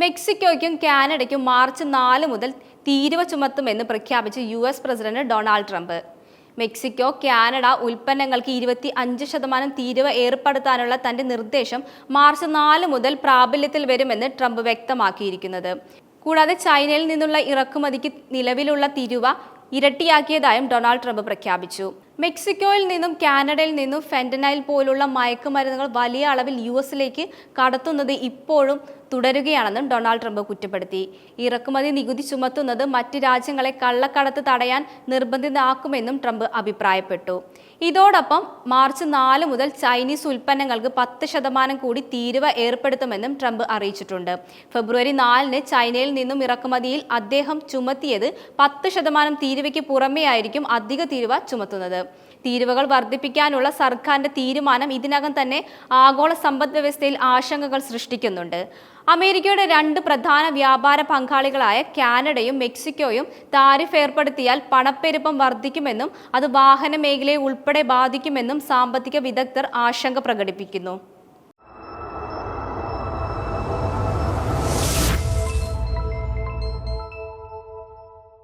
മെക്സിക്കോയ്ക്കും കാനഡയ്ക്കും March നാല് മുതൽ തീരുവ ചുമത്തുമെന്ന് പ്രഖ്യാപിച്ച് U S president Donald Trump. Mexico Canada ഉൽപ്പന്നങ്ങൾക്ക് ഇരുപത്തി അഞ്ച് ശതമാനം തീരുവ ഏർപ്പെടുത്താനുള്ള തന്റെ നിർദ്ദേശം മാർച്ച് നാല് മുതൽ പ്രാബല്യത്തിൽ വരുമെന്ന് ട്രംപ് വ്യക്തമാക്കിയിരിക്കുന്നത്. കൂടാതെ ചൈനയിൽ നിന്നുള്ള ഇറക്കുമതിക്ക് നിലവിലുള്ള തീരുവ ഇരട്ടിയാക്കിയതായും ഡൊണാൾഡ് ട്രംപ് പ്രഖ്യാപിച്ചു. മെക്സിക്കോയിൽ നിന്നും കാനഡയിൽ നിന്നും ഫെന്റനൈൽ പോലുള്ള മയക്കുമരുന്നുകൾ വലിയ അളവിൽ യു എസിലേക്ക് കടത്തുന്നത് ഇപ്പോഴും തുടരുകയാണെന്നും ഡൊണാൾഡ് ട്രംപ് കുറ്റപ്പെടുത്തി. ഇറക്കുമതി നികുതി ചുമത്തുന്നത് മറ്റ് രാജ്യങ്ങളെ കള്ളക്കടത്ത് തടയാൻ നിർബന്ധിതമാക്കുമെന്നും ട്രംപ് അഭിപ്രായപ്പെട്ടു. ഇതോടൊപ്പം മാർച്ച് നാല് മുതൽ ചൈനീസ് ഉൽപ്പന്നങ്ങൾക്ക് പത്ത് ശതമാനം കൂടി തീരുവ ഏർപ്പെടുത്തുമെന്നും ട്രംപ് അറിയിച്ചിട്ടുണ്ട്. ഫെബ്രുവരി നാലിന് ചൈനയിൽ നിന്നും ഇറക്കുമതിയിൽ അദ്ദേഹം ചുമത്തിയത് പത്ത് ശതമാനം തീരുവയ്ക്ക് പുറമേയായിരിക്കും അധിക തീരുവ ചുമത്തുന്നത്. തീരുവകൾ വർദ്ധിപ്പിക്കാനുള്ള സർക്കാരിന്റെ തീരുമാനം ഇതിനകം തന്നെ ആഗോള സമ്പദ് വ്യവസ്ഥയിൽ ആശങ്കകൾ സൃഷ്ടിക്കുന്നുണ്ട്. അമേരിക്കയുടെ രണ്ട് പ്രധാന വ്യാപാര പങ്കാളികളായ കാനഡയും മെക്സിക്കോയും താരിഫ് ഏർപ്പെടുത്തിയാൽ പണപ്പെരുപ്പം വർദ്ധിക്കുമെന്നും അത് വാഹന മേഖലയെ ഉൾപ്പെടെ ബാധിക്കുമെന്നും സാമ്പത്തിക വിദഗ്ധർ ആശങ്ക പ്രകടിപ്പിക്കുന്നു.